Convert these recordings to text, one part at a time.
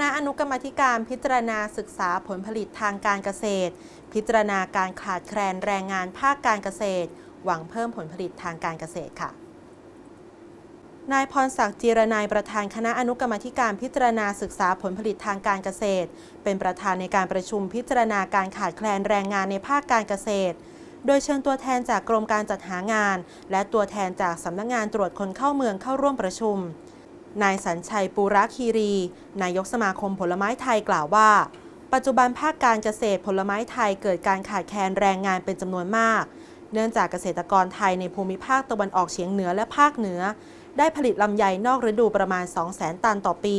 ณะอนุกรรมธิการพิจารณาศึกษาผลผลิตทางการเกษตร พิจารณาการขาดแคลนแรงงานภาคการเกษตร หวังเพิ่มผลผลิตทางการเกษตรค่ะนายพรศักดิ์จีรนายประธานคณะอนุกรรมธิการพิจารณาศึกษาผลผลิตทางการเกษตร เป็นประธานในการประชุมพิจารณาการขาดแคลนแรงงานในภาคการเกษตร โดยเชิญตัวแทนจากกรมการจัดหางาน และตัวแทนจากสำนักงานตรวจคนเข้าเมืองเข้าร่วมประชุม นายสัญชัยปูระคีรี นายกสมาคมผลไม้ไทยกล่าวว่า ปัจจุบันภาคการเกษตรผลไม้ไทยเกิดการขาดแคลนแรงงานเป็นจำนวนมาก เนื่องจากเกษตรกรไทยในภูมิภาคตะวันออกเฉียงเหนือและภาคเหนือ ได้ผลิตลำไยนอกฤดูประมาณ 200,000 ตันต่อปี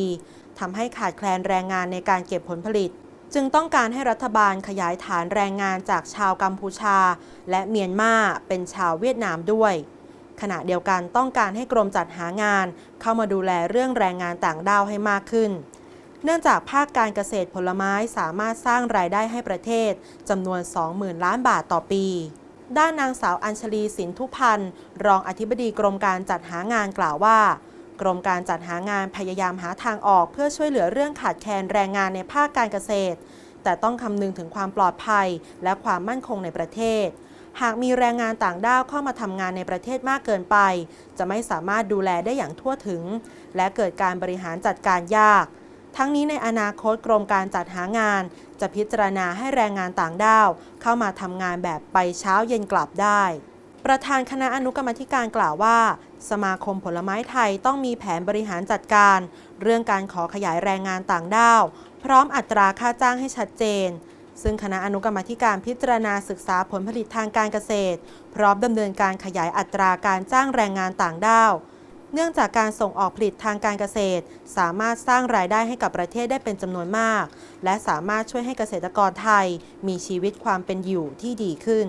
ทำให้ขาดแคลนแรงงานในการเก็บผลผลิต จึงต้องการให้รัฐบาลขยายฐานแรงงานจากชาวกัมพูชา และเมียนมาเป็นชาวเวียดนามด้วย ขณะเดียวกันต้องการให้กรมจัดหางาน เข้ามาดูแลเรื่องแรงงานต่างด้าวให้มากขึ้น เนื่องจากภาคการเกษตรผลไม้สามารถสร้างรายได้ให้ประเทศจำนวน 20,000 ล้านบาทต่อปี ด้านนางสาวอัญชลีสินทุพันธ์รองอธิบดีกรมการจัดหางานกล่าวว่ากรมการจัดหางานพยายามหาทางออกเพื่อช่วยเหลือเรื่องขาดแคลนแรงงานในภาคการเกษตร แต่ต้องคำนึงถึงความปลอดภัย และความมั่นคงในประเทศ หากมีแรงงานต่างด้าวเข้ามาทำงานในประเทศมากเกินไป จะไม่สามารถดูแลได้อย่างทั่วถึง และเกิดการบริหารจัดการยาก ทั้งนี้ในอนาคตกรมการจัดหางาน จะพิจารณาให้แรงงานต่างด้าว เข้ามาทำงานแบบไปเช้าเย็นกลับได้ประธานคณะอนุกรรมธิการกล่าวว่า สมาคมผลไม้ไทยต้องมีแผนบริหารจัดการ เรื่องการขอขยายแรงงานต่างด้าว พร้อมอัตราค่าจ้างให้ชัดเจน ซึ่งคณะอนุกรรมธิการพิจารณาศึกษาผลผลิตทางการเกษตร พร้อมดำเนินการขยายอัตราการจ้างแรงงานต่างด้าว เนื่องจากการส่งออกผลิตทางการเกษตร สามารถสร้างรายได้ให้กับประเทศได้เป็นจำนวนมาก และสามารถช่วยให้เกษตรกรไทย มีชีวิตความเป็นอยู่ที่ดีขึ้น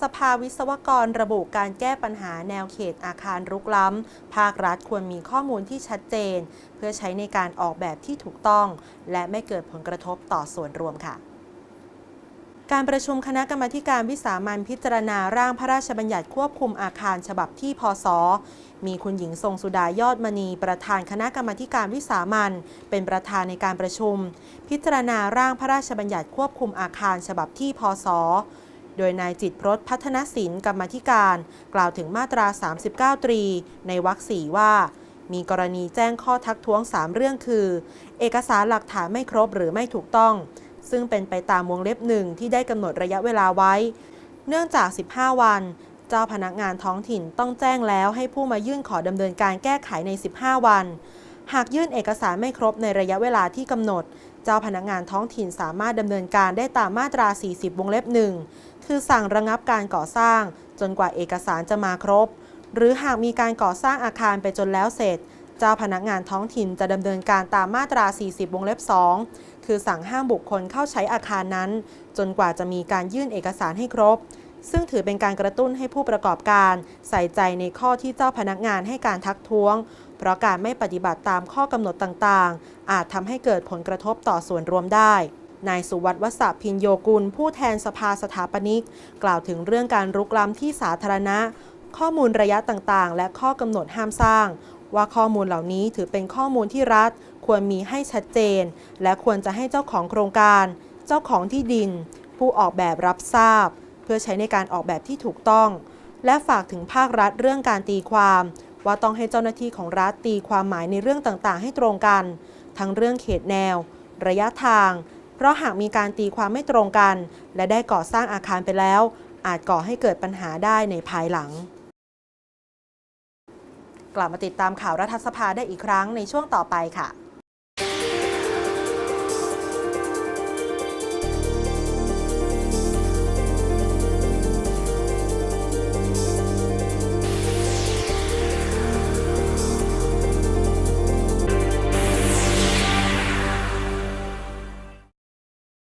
สภาวิศวกรระบุการแก้ปัญหาแนวเขตอาคารรุกล้ำ ภาครัฐควรมีข้อมูลที่ชัดเจน เพื่อใช้ในการออกแบบที่ถูกต้อง และไม่เกิดผลกระทบต่อส่วนรวมค่ะการประชุมคณะกรรมการวิสามันพิจารณาร่างพระราชบัญญัติควบคุมอาคารฉบับที่พศ มีคุณหญิงทรงสุดายอดมณี ประธานคณะกรรมการวิสามันเป็นประธานในการประชุม พิจารณาร่างพระราชบัญญัติควบคุมอาคารฉบับที่พศ โดยนายจิตรพรตพัฒนศิลป์กรรมธิการ กล่าวถึงมาตรา 39 ตรี ในวรรคสีว่า มีกรณีแจ้งข้อทักท้วง 3 เรื่องคือ เอกสารหลักฐานไม่ครบหรือไม่ถูกต้อง ซึ่งเป็นไปตามวงเล็บหนึ่งที่ได้กำหนดระยะเวลาไว้ เนื่องจาก 15 วัน เจ้าพนักงานท้องถิ่นต้องแจ้งแล้วให้ผู้มายื่นขอดำเนินการแก้ไขใน 15 วัน หากยื่นเอกสารไม่ครบในระยะเวลาที่กำหนด เจ้าพนักงานท้องถิ่นสามารถดำเนินการได้ตามมาตรา 40 วงเล็บหนึ่งคือสั่งระงับการก่อสร้าง จนกว่าเอกสารจะมาครบ หรือหากมีการก่อสร้างอาคารไปจนแล้วเสร็จ เจ้าพนักงานท้องถิ่นจะดำเนินการตามมาตรา 40 วงเล็บ 2 คือสั่งห้ามบุคคลเข้าใช้อาคารนั้น จนกว่าจะมีการยื่นเอกสารให้ครบ ซึ่งถือเป็นการกระตุ้นให้ผู้ประกอบการ ใส่ใจในข้อที่เจ้าพนักงานให้การทักท้วง ราะการไม่ปฏิบัติตามข้อกำหนดต่างๆ อาจทำให้เกิดผลกระทบต่อส่วนรวมได้นายสุวัตวสพินโยกุล ผู้แทนสภาสถาปนิก กล่าวถึงเรื่องการรุกล้ำที่สาธารณะ ข้อมูลระยะต่างๆ และข้อกำหนดห้ามสร้าง ว่าข้อมูลเหล่านี้ถือเป็นข้อมูลที่รัฐ ควรมีให้ชัดเจน และควรจะให้เจ้าของโครงการ เจ้าของที่ดิน ผู้ออกแบบรับทราบ เพื่อใช้ในการออกแบบที่ถูกต้อง และฝากถึงภาครัฐเรื่องการตีความ ว่าต้องให้เจ้าหน้าที่ของรัฐตีความหมายในเรื่องต่างๆ ให้ตรงกัน ทั้งเรื่องเขตแนว ระยะทาง เพราะหากมีการตีความไม่ตรงกัน และได้ก่อสร้างอาคารไปแล้ว อาจก่อให้เกิดปัญหาได้ในภายหลัง กลับมาติดตามข่าวรัฐสภาได้อีกครั้งในช่วงต่อไปค่ะ